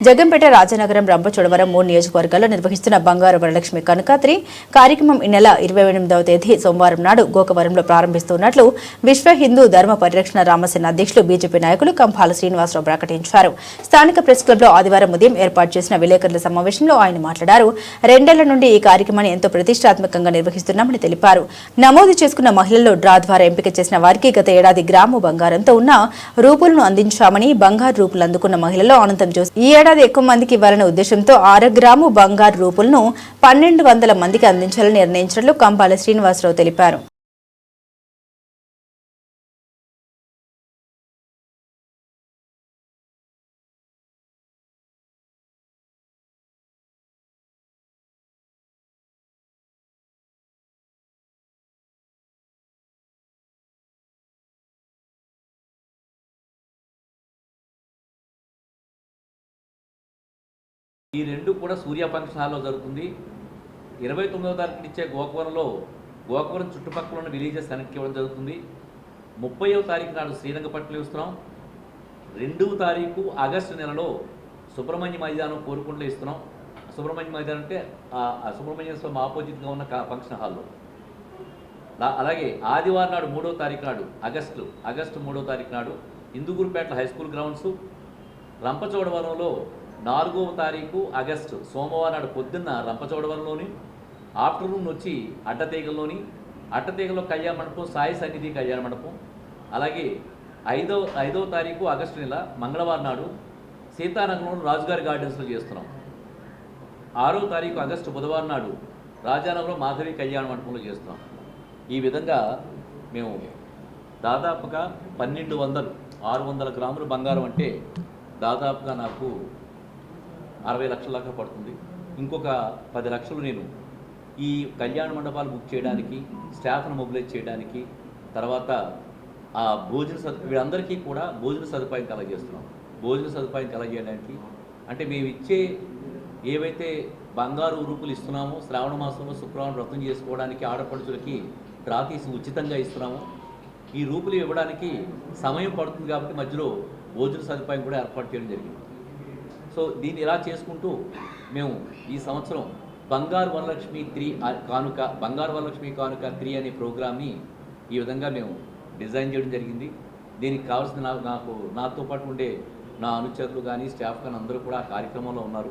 జగంపేట రాజనగరం రంపచోడవరం మూడు నియోజకవర్గాల్లో నిర్వహిస్తున్న బంగారు వరలక్ష్మి కనకాత్రి కార్యక్రమం ఈ నెల ఇరవై ఎనిమిదవ తేదీ సోమవారం నాడు గోకవరంలో ప్రారంభిస్తున్నట్లు విశ్వ హిందూ ధర్మ పరిరక్షణ రామసేన అధ్యక్షులు బీజేపీ నాయకులు కంపాల శ్రీనివాసరావు ప్రకటించారు. స్థానిక ప్రెస్ క్లబ్లో ఆదివారం ఉదయం ఏర్పాటు చేసిన విలేకరుల సమావేశంలో ఆయన మాట్లాడారు. రెండేళ్ళ నుండి ఈ కార్యక్రమాన్ని ఎంతో ప్రతిష్టాత్మకంగా నిర్వహిస్తున్నామని తెలిపారు. నమోదు చేసుకున్న మహిళల్లో డ్రా ద్వారా ఎంపిక చేసిన వారికి గత ఏడాది గ్రాము బంగారంతో ఉన్న రూపులను అందించామని బంగారు రూపులు అందుకున్న మహిళల్లో ఆనందం జోస్ ఈ ఏడాది ఎక్కువ మందికి ఇవ్వాలనే ఉద్దేశంతో ఆరగ్రాము బంగారు రూపులను పన్నెండు వందల మందికి అందించాలని నిర్ణయించినట్లు కంపాల శ్రీనివాసరావు తెలిపారు. ఈ రెండు కూడా సూర్య ఫంక్షన్ హాల్లో జరుగుతుంది. ఇరవై తొమ్మిదవ తారీఖు ఇచ్చే గోకవరంలో గోకవరం చుట్టుపక్కల ఉన్న విలేజెస్ అన్నిటికీ ఇవ్వడం జరుగుతుంది. ముప్పైవ తారీఖు నాడు శ్రీరంగపట్నం ఇస్తున్నాం. రెండవ తారీఖు ఆగస్టు నెలలో సుబ్రహ్మణ్య మైదానం కోరుకుంటూ ఇస్తున్నాం. సుబ్రహ్మణ్య మైదానం అంటే ఆ- సుబ్రహ్మణ్య స్వామి ఆపోజిట్గా ఉన్న ఫంక్షన్ హాల్లో అలాగే ఆదివారం నాడు మూడో తారీఖు నాడు ఆగస్టు ఆగస్టు మూడో తారీఖు నాడు ఇందుగురుపేట హై స్కూల్ గ్రౌండ్స్ రంపచోడవరంలో నాలుగవ తారీఖు ఆగస్టు సోమవారం నాడు పొద్దున్న రంపచోడవరంలోని ఆఫ్టర్నూన్ వచ్చి అడ్డతీగల్లోని అడ్డతీగలో కళ్యాణ మండపం సాయి సన్నిధి కళ్యాణ మండపం అలాగే ఐదో ఐదవ తారీఖు ఆగస్టు నెల మంగళవారం నాడు సీతానగరంలో రాజుగారి గార్డెన్స్లో చేస్తున్నాం. ఆరో తారీఖు ఆగస్టు బుధవారం నాడు రాజానగరం మాధవి కళ్యాణ మండపంలో చేస్తున్నాం. ఈ విధంగా మేము దాదాపుగా పన్నెండు వందలు ఆరు వందల గ్రాములు బంగారం అంటే దాదాపుగా నాకు అరవై లక్షల దాకా పడుతుంది. ఇంకొక పది లక్షలు నేను ఈ కళ్యాణ మండపాలు బుక్ చేయడానికి స్టాఫ్ను మొబిలైజ్ చేయడానికి తర్వాత ఆ భోజన సదు వీళ్ళందరికీ కూడా భోజన సదుపాయం కలగజేస్తున్నాం. భోజన సదుపాయం కలగజేయడానికి అంటే మేము ఇచ్చే ఏవైతే బంగారు రూపులు ఇస్తున్నామో శ్రావణ మాసంలో శుక్రవారం వ్రతం చేసుకోవడానికి ఆడపడుచులకి డ్రా తీసి ఉచితంగా ఇస్తున్నాము. ఈ రూపులు ఇవ్వడానికి సమయం పడుతుంది కాబట్టి మధ్యలో భోజన సదుపాయం కూడా ఏర్పాటు చేయడం జరిగింది. సో దీన్ని ఇలా చేసుకుంటూ మేము ఈ సంవత్సరం బంగారు వరలక్ష్మి త్రీ కానుక బంగారు వరలక్ష్మి కానుక త్రీ అనే ప్రోగ్రామ్ని ఈ విధంగా మేము డిజైన్ చేయడం జరిగింది. దీనికి కావాల్సిన నాకు నాకు నాతో పాటు ఉండే నా అనుచరులు కానీ స్టాఫ్ కానీ అందరూ కూడా ఆ కార్యక్రమంలో ఉన్నారు.